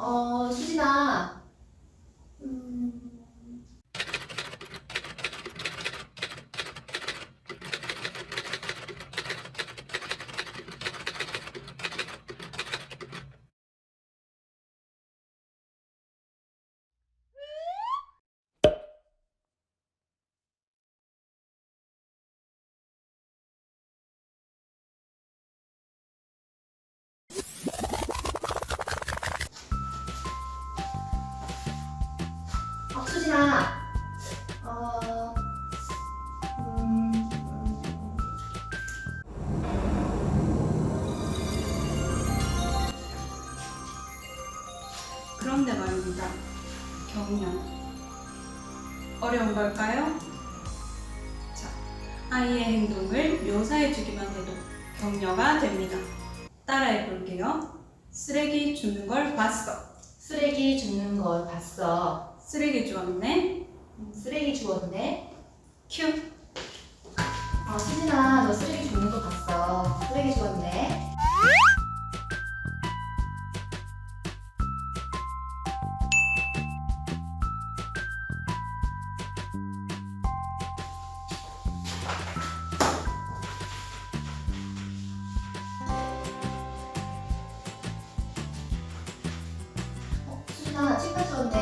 어, 수진아. 어, 수진아. 어, 음, 음, 그런데 말입니다. 격려. 어려운 걸까요? 자, 아이의 행동을 묘사해 주기만 해도 격려가 됩니다. 따라해 볼게요. 쓰레기 줍는 걸 봤어. 쓰레기 줍는 걸 봤어. 쓰레기 주었네. 음, 쓰레기 주웠네. 큐. 어, 수진아, 너 쓰레기 줍는 거 봤어. 쓰레기 주웠네. 어, 수진아, 책까지 줬네.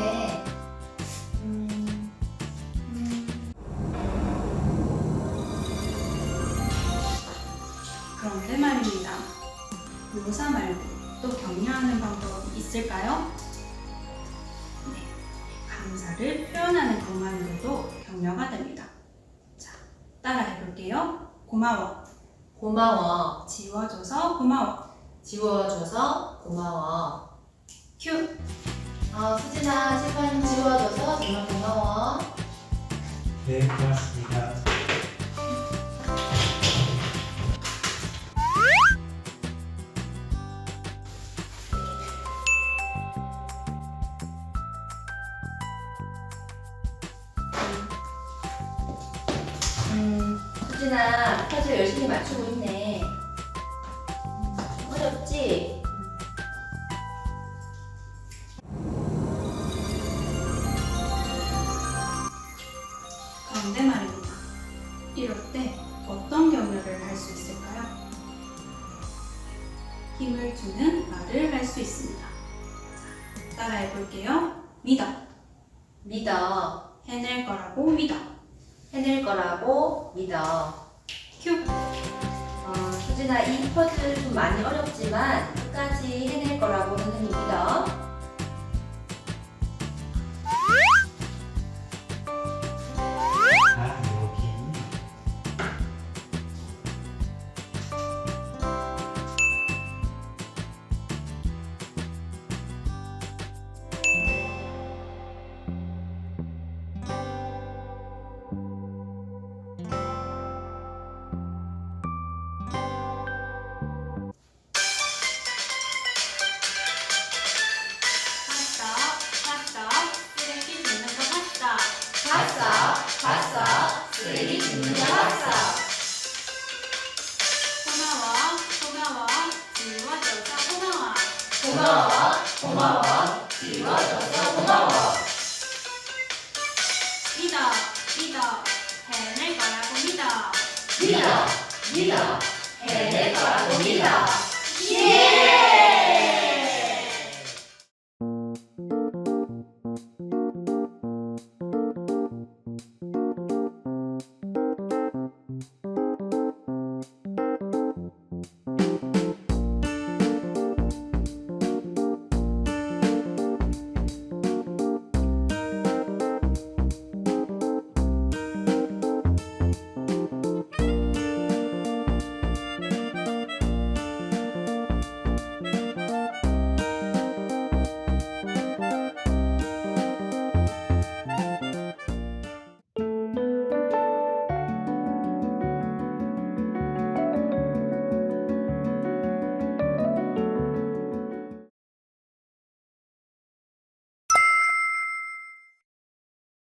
그런데 말입니다. 묘사 말고 또 격려하는 방법이 있을까요? 네. 감사를 표현하는 것만으로도 격려가 됩니다. 자, 따라해 볼게요. 고마워. 고마워. 지워줘서 고마워. 지워줘서 고마워. 큐. 어, 수진아, 책판 지워줘서 정말 고마워. 네, 고맙습니다. 음, 수진아, 퍼즐 열심히 맞추고 있네. 음, 어렵지? 그런데 말입니다. 이럴 때 어떤 격려를 할 수 있을까요? 힘을 주는 말을 할 수 있습니다. 자, 따라해 볼게요. 믿어. 믿어. 해낼 거라고 믿어. 거라고 믿어. 큐. 어, 수진아, 이 퍼즐 좀 많이 어렵지만 끝까지 해낼 거라고 선생님 믿어. 지워줘서 고마워. 믿어. 믿어. 해낼 거라고 믿어. 믿어, 믿어. 해낼 거라고 믿어.